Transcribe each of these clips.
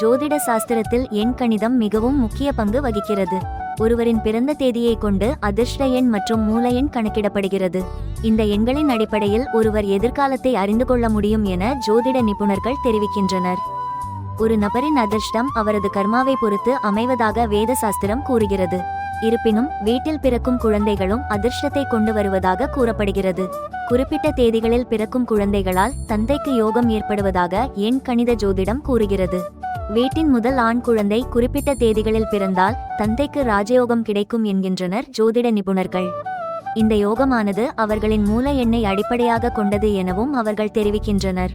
ஜோதிட சாஸ்திரத்தில் எண் கணிதம் மிகவும் முக்கிய பங்கு வகிக்கிறது. ஒருவரின் பிறந்த தேதியை கொண்டு அதிர்ஷ்ட எண் மற்றும் மூல எண் கணக்கிடப்படுகிறது. இந்த எண்களின் அடிப்படையில் ஒருவர் எதிர்காலத்தை அறிந்து கொள்ள முடியும் என ஜோதிட நிபுணர்கள் தெரிவிக்கின்றனர். ஒரு நபரின் அதிர்ஷ்டம் அவரது கர்மாவை பொறுத்து அமைவதாக வேத சாஸ்திரம் கூறுகிறது. இருப்பினும் வீட்டில் பிறக்கும் குழந்தைகளும் அதிர்ஷ்டத்தை கொண்டு வருவதாக கூறப்படுகிறது. குறிப்பிட்ட தேதிகளில் பிறக்கும் குழந்தைகளால் தந்தைக்கு யோகம் ஏற்படுவதாக எண் கணித ஜோதிடம் கூறுகிறது. வீட்டின் முதல் ஆண் குழந்தை குறிப்பிட்ட தேதிகளில் பிறந்தால் தந்தைக்கு ராஜயோகம் கிடைக்கும் என்கின்றனர் ஜோதிட நிபுணர்கள். இந்த யோகமானது அவர்களின் மூல எண்ணை அடிப்படையாக கொண்டது எனவும் அவர்கள் தெரிவிக்கின்றனர்.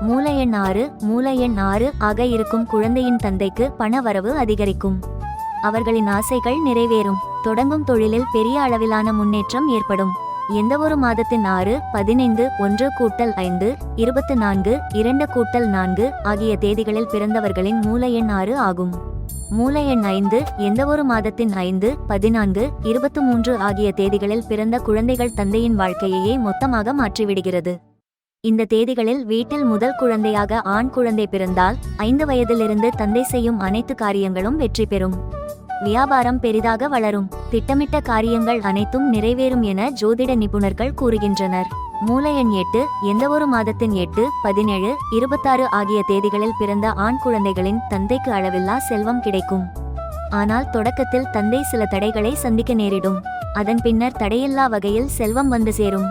மூல எண் ஆறு மூல எண் ஆறு ஆக இருக்கும் குழந்தையின் தந்தைக்கு பண வரவு அதிகரிக்கும். அவர்களின் ஆசைகள் நிறைவேறும். தொடங்கும் தொழிலில் பெரிய அளவிலான முன்னேற்றம் ஏற்படும். எந்தவொரு மாதத்தின் ஆறு பதினைந்து ஒன்று கூட்டல் ஐந்து இருபத்து நான்கு இரண்டு கூட்டல் நான்கு ஆகிய தேதிகளில் பிறந்தவர்களின் மூல எண் ஆறு ஆகும். மூல எண் ஐந்து எந்தவொரு மாதத்தின் ஐந்து பதினான்கு இருபத்து மூன்று ஆகிய தேதிகளில் பிறந்த குழந்தைகள் தந்தையின் வாழ்க்கையையே மொத்தமாக மாற்றிவிடுகிறது. இந்த தேதிகளில் வீட்டில் முதல் குழந்தையாக ஆண் குழந்தை பிறந்தால் ஐந்து வயதிலிருந்து தந்தை செய்யும் அனைத்து காரியங்களும் வெற்றி பெறும். வியாபாரம் பெரிதாக வளரும். திட்டமிட்ட காரியங்கள் அனைத்தும் நிறைவேறும் என ஜோதிட நிபுணர்கள் கூறுகின்றனர். மூலையன் எட்டு எந்தவொரு மாதத்தின் எட்டு பதினேழு இருபத்தாறு ஆகிய தேதிகளில் பிறந்த ஆண் குழந்தைகளின் தந்தைக்கு அளவில்லா செல்வம் கிடைக்கும். ஆனால் தொடக்கத்தில் தந்தை சில தடைகளை சந்திக்க நேரிடும். அதன் பின்னர் தடையில்லா வகையில் செல்வம் வந்து சேரும்.